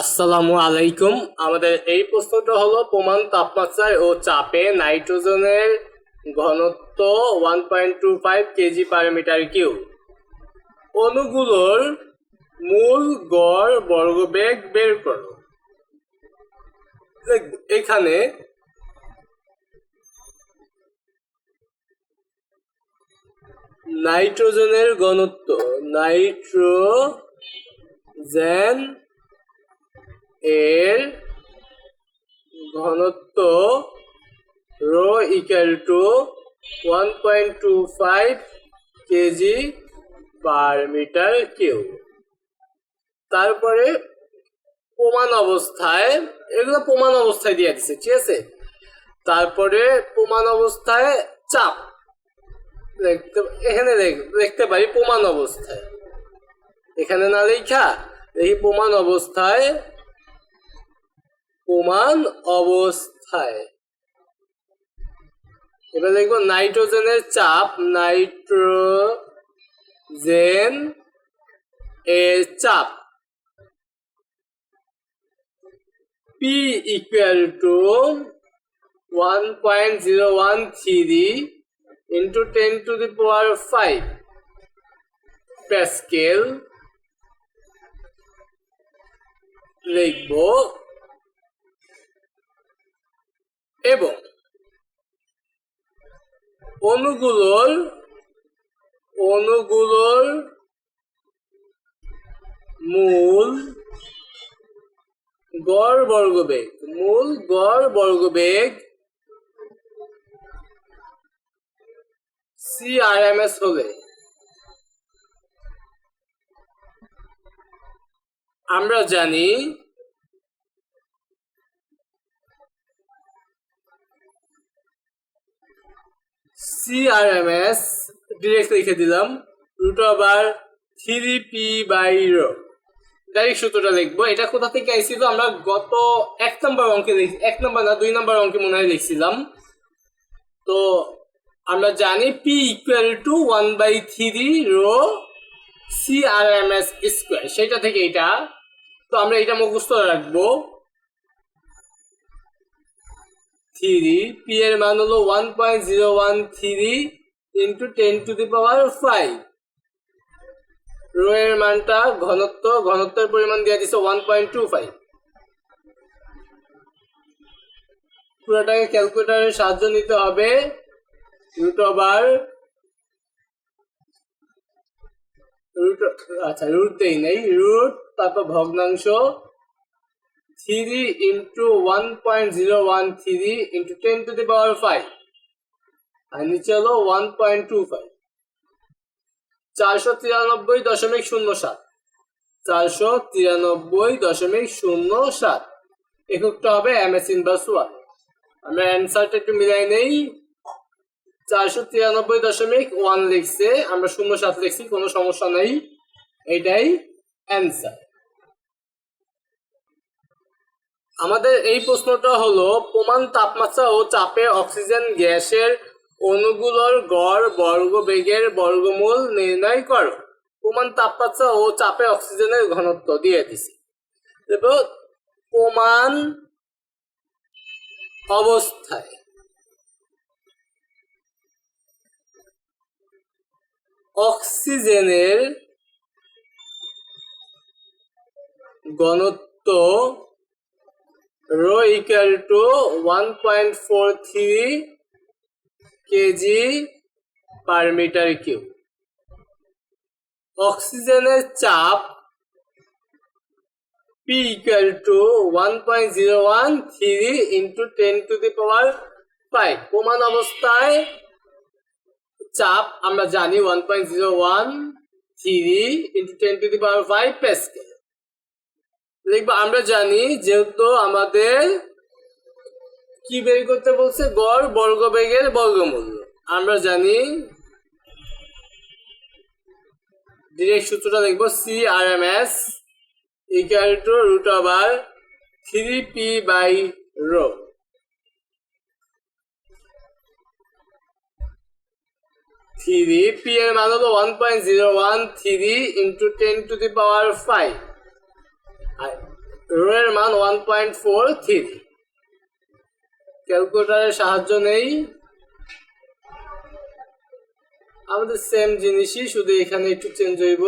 আসসালামু আলাইকুম। আমাদের এই প্রশ্নটা হলো, প্রমাণ তাপমাত্রায় ও চাপে নাইট্রোজেনের ঘনত্ব one point two five KG per metre cube অণুগুলোর মূল গড় বর্গবেগ বের করো। এখানে নাইট্রোজেনের ঘনত্ব, নাইট্রোজেন এর ঘনত্ব rho equal to one point two five KG per metre cube তারপরে প্রমাণ অবস্থায়, এগুলো প্রমাণ অবস্থায় দিয়ে দিচ্ছে ঠিক আছে? তারপরে প্রমাণ অবস্থায় চাপ দেখতে, এখানে দেখ- দেখতে পারি প্রমাণ অবস্থায়। এখানে না লেখা এই প্রমাণ অবস্থায় প্রমাণ অবস্থায়। এবার দেখব নাইট্রোজেনের চাপ, নাইট্রোজেন এর চাপ। P equal to one point zero one three into ten to the power five pascal লিখব এবং অণুগুলোর অণুগুলোর মূল গড় বর্গবেগ মূল গড় বর্গবেগ সিআরএমএস হলে আমরা জানি সিআরএমএস ডিরেক্ট লিখে দিলাম root over three P by rho direct সূত্রটা লিখব। এটা কোথা থেকে আইছিল? আমরা গত এক নম্বর অঙ্কে এক নম্বর না, দুই নম্বর অঙ্কে মনে হয় লিখছিলাম। তো আমরা জানি P equal to one by three rho C R M S square সেটা থেকে এটা। তো আমরা এটা মুখস্থ রাখব। থ্রি পি এর মান হলো one point zero one three into ten to the power five rho এর মানটা ঘনত্ব, ঘনত্বের পরিমাণ দিয়ে দিচ্ছে ওয়ান পয়েন্ট টু ফাইভ পুরোটাকে ক্যালকুলেটারের সাহায্য নিতে হবে রুট ওভার রুট আচ্ছা রুট দেই নেই রুট তারপর ভগ্নাংশ three into one point zero one three into ten to the power five আর নিচে হলো ওয়ান পয়েন্ট টু ফাইভ চারশো তিরানব্বই দশমিক শূন্য সাত। চারশো তিরানব্বই দশমিক শূন্য সাত। এককটা হবে এম এস ইনভার্স ওয়ান আমরা অ্যান্সারটা একটু মিলাই নেই। চারশো তিরানব্বই দশমিক ওয়ান লিখছে। আমরা শূন্য সাত লিখছি, কোনো সমস্যা নেই। এটাই অ্যান্সার আমাদের এই প্রশ্নটা হলো, প্রমাণ তাপমাত্রা ও চাপে অক্সিজেন গ্যাসের অণুগুলোর গড় বর্গ বেগের বর্গমূল নির্ণয় করো। প্রমাণ তাপমাত্রা ও চাপে অক্সিজেনের ঘনত্ব দিয়ে দিছি। প্রমাণ অবস্থায়। অক্সিজেনের ঘনত্ব one point four three KG per metre cube অক্সিজেনের চাপ P equal to one point zero one three into ten to the power five প্রমাণ অবস্থায় চাপ আমরা জানি one point zero one three into ten to the power five pascal দেখব, আমরা জানি যেহেতু আমাদের কি বের করতে বলছে? গড়, বর্গবেগের বর্গমূল। আমরা জানি ডিরেক্ট সূত্রটা দেখব C R M S equal to root over three P by rho three P এর মান হলো one point zero one three into ten to the power five rho এর মান ওয়ান পয়েন্ট ফোর থ্রি ক্যালকুলেটারের সাহায্য নেই। আমাদের সেম জিনিসই, শুধু এখানে একটু চেঞ্জ হইব।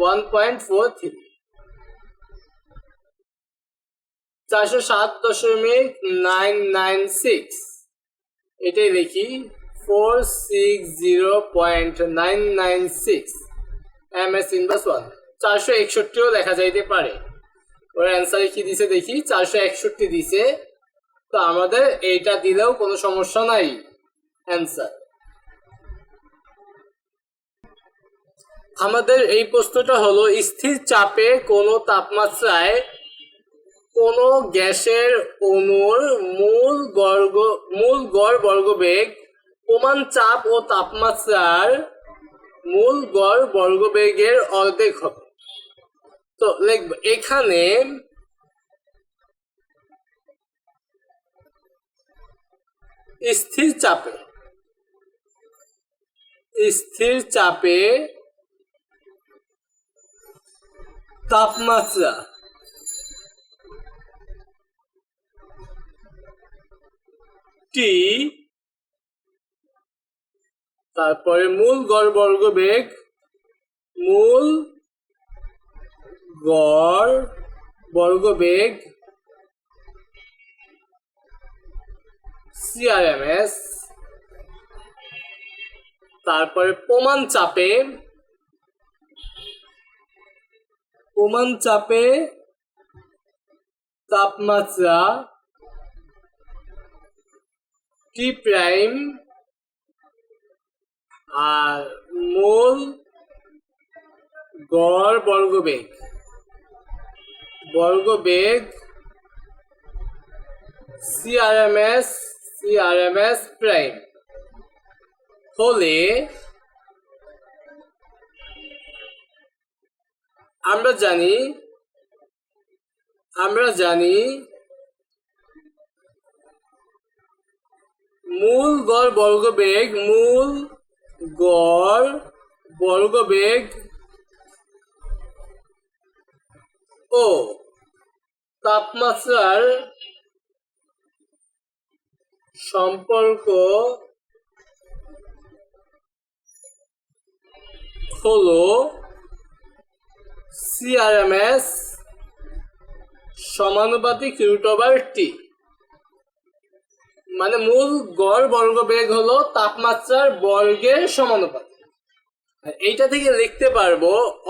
ওয়ান পয়েন্ট ফোর থ্রি চারশো সাত দশমিক নাইন নাইন সিক্স এটাই লিখি four six zero point nine nine six M S inverse one চারশো একষট্টিও লেখা যাইতে পারে। ওর অ্যান্সারে কি দিছে দেখি? চারশো একষট্টি দিছে। তো আমাদের এইটা দিলেও কোনো সমস্যা নাই। অ্যান্সার আমাদের এই প্রশ্নটা হলো, স্থির চাপে কোনো তাপমাত্রায় কোনো গ্যাসের অণুর মূল বর্গ, মূল গড় বর্গবেগ, প্রমাণ চাপ ও তাপমাত্রার মূল গড় বর্গবেগের অর্ধেক হবে। তো লিখব এখানে স্থির চাপে স্থির চাপে তাপমাত্রা টি তারপরে মূল গড় বর্গ বেগ, মূল গড় বর্গ বেগ সিআরএমএস তারপরে প্রমাণ চাপে প্রমাণ চাপে তাপমাত্রা টি প্রাইম আর মূল গড় বর্গবেগ। বর্গবেগ সিআরএমএস সিআরএমএস প্রাইম হলে আমরা জানি আমরা জানি মূল গড় বর্গবেগ, মূল গড় বর্গবেগ ও, তাপমাত্রার সম্পর্ক হলো সিআরএমএস সমানুপাতিক রুট ওভার টি মানে মূল গড় বর্গবেগ হলো তাপমাত্রার বর্গের সমানুপাতিক। এইটা থেকে লিখতে পারব,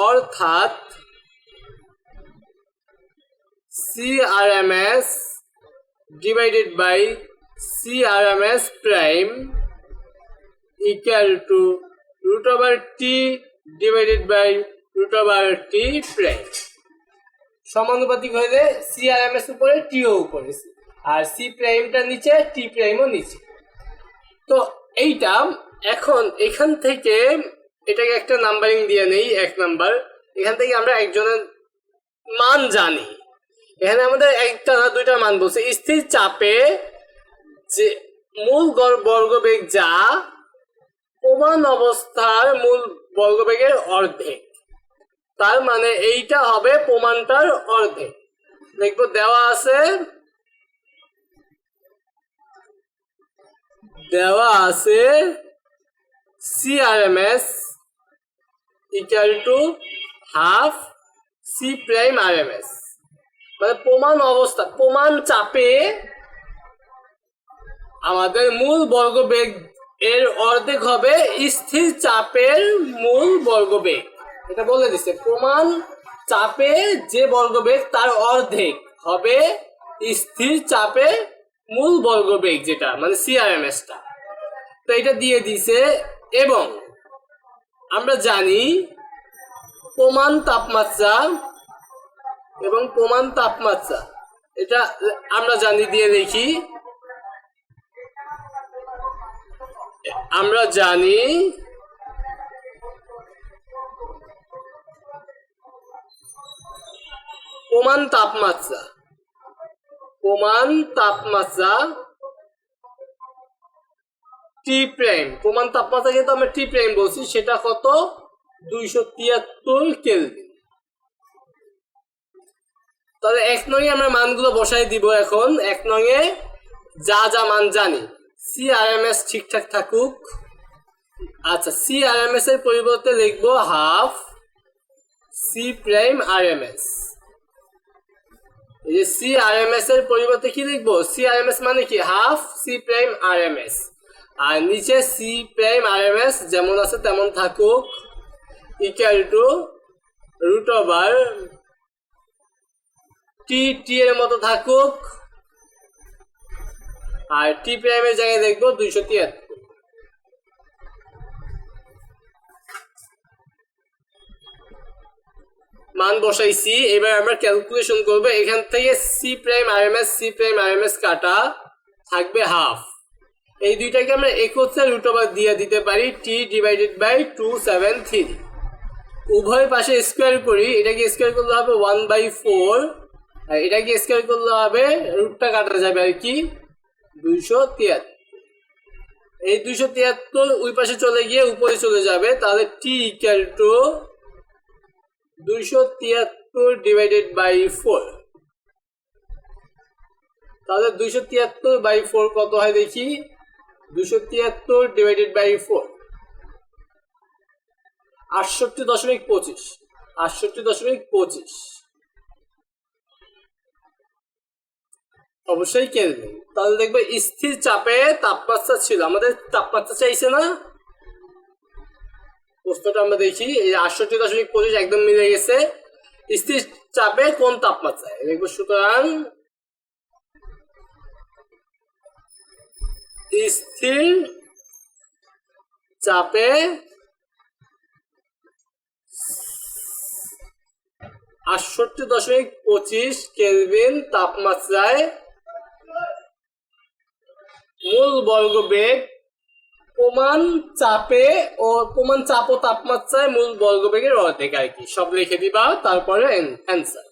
অর্থাৎ C RMS divided by C RMS prime equal to root over T divided by root over T prime সমানুপাতিক হলে সিআরএমএস উপরে টিও উপরে আর সি প্রাইমটা নিচে টি প্রাইমও নিচে। তো এইটা এখন এখান থেকে এটাকে একটা নাম্বারিং দিয়ে নেই, এক নাম্বার এখান থেকে আমরা একজনের মান জানি। এখানে আমাদের একটা না দুইটা মান বলছে। স্থির চাপে যে মূল বর্গবেগ যা প্রমাণ অবস্থার মূল বর্গবেগের অর্ধেক। তার মানে এইটা হবে প্রমাণটার অর্ধেক। দেখব দেওয়া আছে। দেওয়া আছে C RMS equal to half C prime RMS মানে প্রমাণ অবস্থা, প্রমাণ চাপে আমাদের মূল বর্গবেগ এর অর্ধেক হবে স্থির চাপের মূল বর্গবেগ। এটা বলে দিচ্ছে প্রমাণ চাপে যে বর্গবেগ তার অর্ধেক হবে স্থির চাপে মূল বর্গবেগ যেটা মানে সিআরএমএসটা তো এটা দিয়ে দিছে এবং আমরা জানি প্রমাণ তাপমাত্রা এবং প্রমাণ তাপমাত্রা। এটা আমরা জানি, দিয়ে দেখি। আমরা জানি প্রমাণ তাপমাত্রা। প্রমাণ তাপমাত্রা টি প্রাইম প্রমাণ তাপমাত্রা কিন্তু আমরা টি প্রাইম বলছি, সেটা কত? দুইশো তিয়াত্তর কেলভিন তাহলে এক নঙে আমরা মানগুলো বসাই দিব এখন। এক নঙে যা যা মান জানি। সি আর এম এস ঠিকঠাক থাকুক। আচ্ছা সি আর এম এস এর পরিবর্তে লিখব half C prime R M S এই যে সি আর এম এস এর পরিবর্তে কি লিখব? সি আর এম এস মানে কি? Half C prime R M S আর নিচে C prime R M S যেমন আছে তেমন থাকুক। Equal to root over T T এর মতো থাকুক। আর টি প্রাইমের জায়গায় দেখব দুইশো তিয়াত্তর। মান বসাইছি, এবার আমরা ক্যালকুলেশন করব। এখান থেকে C prime R M S C prime R M S কাটা থাকবে হাফ এই দুইটাকে আমরা একত্রে রুট ওভার দিয়ে দিতে পারি T divided by two seven three উভয় পাশে স্কোয়ার করি, এটাকে স্কোয়ার করলে হবে ওয়ান বাই ফোর এটাকে স্কোয়ার করলে হবে রুটটা কাটা যাবে আর কি দুইশো তিয়াত্তর। এই দুইশো তিয়াত্তর ওই পাশে চলে গিয়ে উপরে চলে যাবে, তাহলে টি ইকুয়াল টু দুইশো তিয়াত্তর ডিভাইডেড বাই ফোর তাহলে দুইশো তিয়াত্তর বাই ফোর কত হয় দেখি? দুইশো তিয়াত্তর ডিভাইডেড বাই ফোর আটষট্টি দশমিক পঁচিশ, আটষট্টি দশমিক পঁচিশ। অবশ্যই কেলভিন তাহলে দেখবে স্থির চাপে তাপমাত্রা ছিল। আমাদের তাপমাত্রা চাইছে না। প্রশ্নটা আমরা দেখি, এই আটষট্টি দশমিক পঁচিশ একদম মিলে গেছে। স্থির চাপে কোন তাপমাত্রায়? দেখব সুতরাং স্থির চাপে আটষট্টি দশমিক পঁচিশ কেলভিন তাপমাত্রায় মূল বর্গবেগ, প্রমাণ চাপে ও প্রমাণ চাপ ও তাপমাত্রায় মূল বর্গবেগের অর্ধেক আর কি। সব লিখে দিবা, তারপরে অ্যান্সার